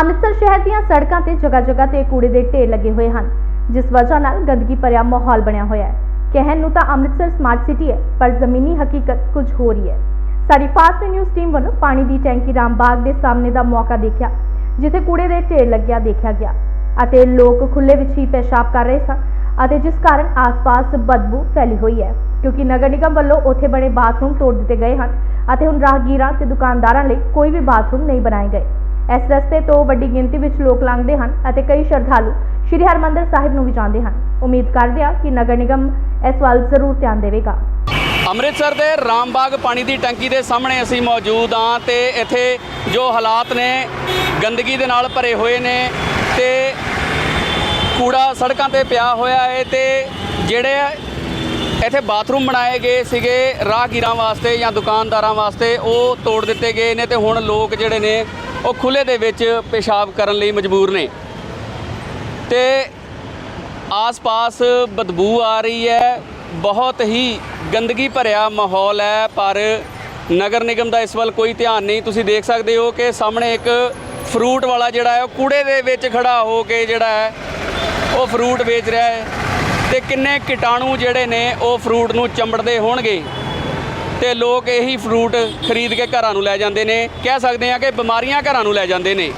ਅੰਮ੍ਰਿਤਸਰ ਸ਼ਹਿਰ ਦੀਆਂ ਸੜਕਾਂ ਤੇ ਜਗ੍ਹਾ-ਜਗ੍ਹਾ ਤੇ ਕੂੜੇ ਦੇ ਢੇਰ ਲੱਗੇ ਹੋਏ ਹਨ, ਜਿਸ ਵਜ੍ਹਾ ਨਾਲ ਗੰਦਗੀ ਭਰਿਆ ਮਾਹੌਲ ਬਣਿਆ ਹੋਇਆ ਹੈ। ਕਹਿਣ ਨੂੰ ਤਾਂ ਅੰਮ੍ਰਿਤਸਰ ਸਮਾਰਟ ਸਿਟੀ ਹੈ, ਪਰ ਜ਼ਮੀਨੀ ਹਕੀਕਤ ਕੁਝ ਹੋ ਰਹੀ ਹੈ। ਸਾਡੀ ਫਾਸਟ ਨਿਊਜ਼ ਟੀਮ ਵੱਲੋਂ ਪਾਣੀ ਦੀ ਟੈਂਕੀ ਰਾਮਬਾਗ ਦੇ ਸਾਹਮਣੇ ਦਾ ਮੌਕਾ ਦੇਖਿਆ, ਜਿੱਥੇ ਕੂੜੇ ਦੇ ਢੇਰ ਲੱਗਿਆ ਦੇਖਿਆ ਗਿਆ ਅਤੇ ਲੋਕ ਖੁੱਲੇ ਵਿੱਚ ਹੀ ਪੈਸ਼ਾਬ ਕਰ ਰਹੇ ਸਨ ਅਤੇ ਜਿਸ ਕਾਰਨ ਆਸ-ਪਾਸ ਬਦਬੂ ਫੈਲੀ ਹੋਈ ਹੈ, ਕਿਉਂਕਿ ਨਗਰ ਨਿਗਮ ਵੱਲੋਂ ਉੱਥੇ ਬਣੇ ਬਾਥਰੂਮ ਤੋੜ ਦਿੱਤੇ ਗਏ ਹਨ ਅਤੇ ਹੁਣ ਰਾਹਗੀਰਾਂ ਤੇ ਦੁਕਾਨਦਾਰਾਂ ਲਈ ਕੋਈ ਵੀ ਬਾਥਰੂਮ ਨਹੀਂ ਬਣਾਏ ਗਏ। ਇਸ ਰਸਤੇ ਤੋਂ ਵੱਡੀ ਗਿਣਤੀ ਵਿੱਚ ਲੋਕ ਲੰਘਦੇ ਹਨ ਅਤੇ ਕਈ ਸ਼ਰਧਾਲੂ ਸ਼੍ਰੀ ਹਰਮੰਦਰ ਸਾਹਿਬ ਨੂੰ ਵੀ ਜਾਂਦੇ ਹਨ। ਉਮੀਦ ਕਰਦੇ ਹਾਂ ਕਿ ਨਗਰ ਨਿਗਮ ਇਸ ਵੱਲ ਜ਼ਰੂਰ ਧਿਆਨ ਦੇਵੇਗਾ। ਅੰਮ੍ਰਿਤਸਰ ਦੇ ਰਾਮਬਾਗ ਪਾਣੀ ਦੀ ਟੈਂਕੀ ਦੇ ਸਾਹਮਣੇ ਅਸੀਂ ਮੌਜੂਦ ਹਾਂ ਤੇ ਇੱਥੇ ਜੋ ਹਾਲਾਤ ਨੇ, ਗੰਦਗੀ ਦੇ ਨਾਲ ਭਰੇ ਹੋਏ ਨੇ ਤੇ ਕੂੜਾ ਸੜਕਾਂ ਤੇ ਪਿਆ ਹੋਇਆ ਹੈ ਤੇ ਜਿਹੜੇ ਇੱਥੇ ਬਾਥਰੂਮ ਬਣਾਏ ਗਏ ਸੀਗੇ ਰਾਹਗੀਰਾਂ ਵਾਸਤੇ ਜਾਂ ਦੁਕਾਨਦਾਰਾਂ ਵਾਸਤੇ ਉਹ ਤੋੜ ਦਿੱਤੇ ਗਏ ਨੇ ਤੇ ਹੁਣ ਲੋਕ ਜਿਹੜੇ ਨੇ ਉਹ ਖੁੱਲੇ ਦੇ ਵਿੱਚ ਪੇਸ਼ਾਬ ਕਰਨ ਲਈ ਮਜਬੂਰ ਨੇ। ਤੇ ਆਸ-ਪਾਸ ਬਦਬੂ ਆ ਰਹੀ ਹੈ। ਬਹੁਤ ਹੀ ਗੰਦਗੀ ਭਰਿਆ ਮਾਹੌਲ ਹੈ, ਪਰ ਨਗਰ ਨਿਗਮ ਦਾ ਇਸ ਵੱਲ ਕੋਈ ਧਿਆਨ ਨਹੀਂ। ਤੁਸੀਂ ਦੇਖ ਸਕਦੇ ਹੋ ਕਿ ਸਾਹਮਣੇ ਇੱਕ ਫਰੂਟ ਵਾਲਾ ਜਿਹੜਾ ਹੈ, ਉਹ ਕੂੜੇ ਦੇ ਵਿੱਚ ਖੜਾ ਹੋ ਕੇ ਜਿਹੜਾ ਹੈ, ਉਹ ਫਰੂਟ ਵੇਚ ਰਿਹਾ ਹੈ। ਤੇ ਕਿੰਨੇ ਕੀਟਾਣੂ ਜਿਹੜੇ ਨੇ, ਉਹ ਫਰੂਟ ਨੂੰ ਚੰਬੜਦੇ ਹੋਣਗੇ। ਤੇ ਲੋਕ ਇਹੀ ਫਰੂਟ ਖਰੀਦ ਕੇ ਘਰਾਂ ਨੂੰ ਲੈ ਜਾਂਦੇ ਨੇ। ਕਹਿ ਸਕਦੇ ਆ ਕਿ ਬਿਮਾਰੀਆਂ ਘਰਾਂ ਨੂੰ ਲੈ ਜਾਂਦੇ ਨੇ।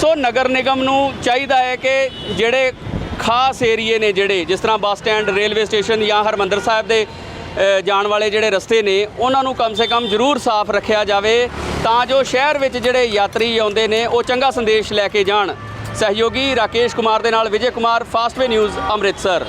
ਸੋ ਨਗਰ ਨਿਗਮ ਨੂੰ ਚਾਹੀਦਾ ਹੈ ਕਿ ਜਿਹੜੇ ਖਾਸ ਏਰੀਏ ਨੇ ਜਿਹੜੇ, ਜਿਸ ਤਰ੍ਹਾਂ ਬੱਸ ਸਟੈਂਡ, ਰੇਲਵੇ ਸਟੇਸ਼ਨ ਜਾਂ ਹਰਮੰਦਰ ਸਾਹਿਬ ਦੇ ਜਾਣ ਵਾਲੇ ਜਿਹੜੇ ਰਸਤੇ ਨੇ, ਉਹਨਾਂ ਨੂੰ ਕਮ ਸੇ ਕਮ ਜ਼ਰੂਰ ਸਾਫ਼ ਰੱਖਿਆ ਜਾਵੇ ਤਾਂ ਜੋ ਸ਼ਹਿਰ ਵਿੱਚ ਜਿਹੜੇ ਯਾਤਰੀ ਆਉਂਦੇ ਨੇ, ਉਹ ਚੰਗਾ ਸੰਦੇਸ਼ ਲੈ ਕੇ ਜਾਣ। ਸਹਿਯੋਗੀ ਰਾਕੇਸ਼ ਕੁਮਾਰ ਦੇ ਨਾਲ ਵਿਜੇ ਕੁਮਾਰ ਫਾਸਟਵੇ ਨਿਊਜ਼ ਅੰਮ੍ਰਿਤਸਰ।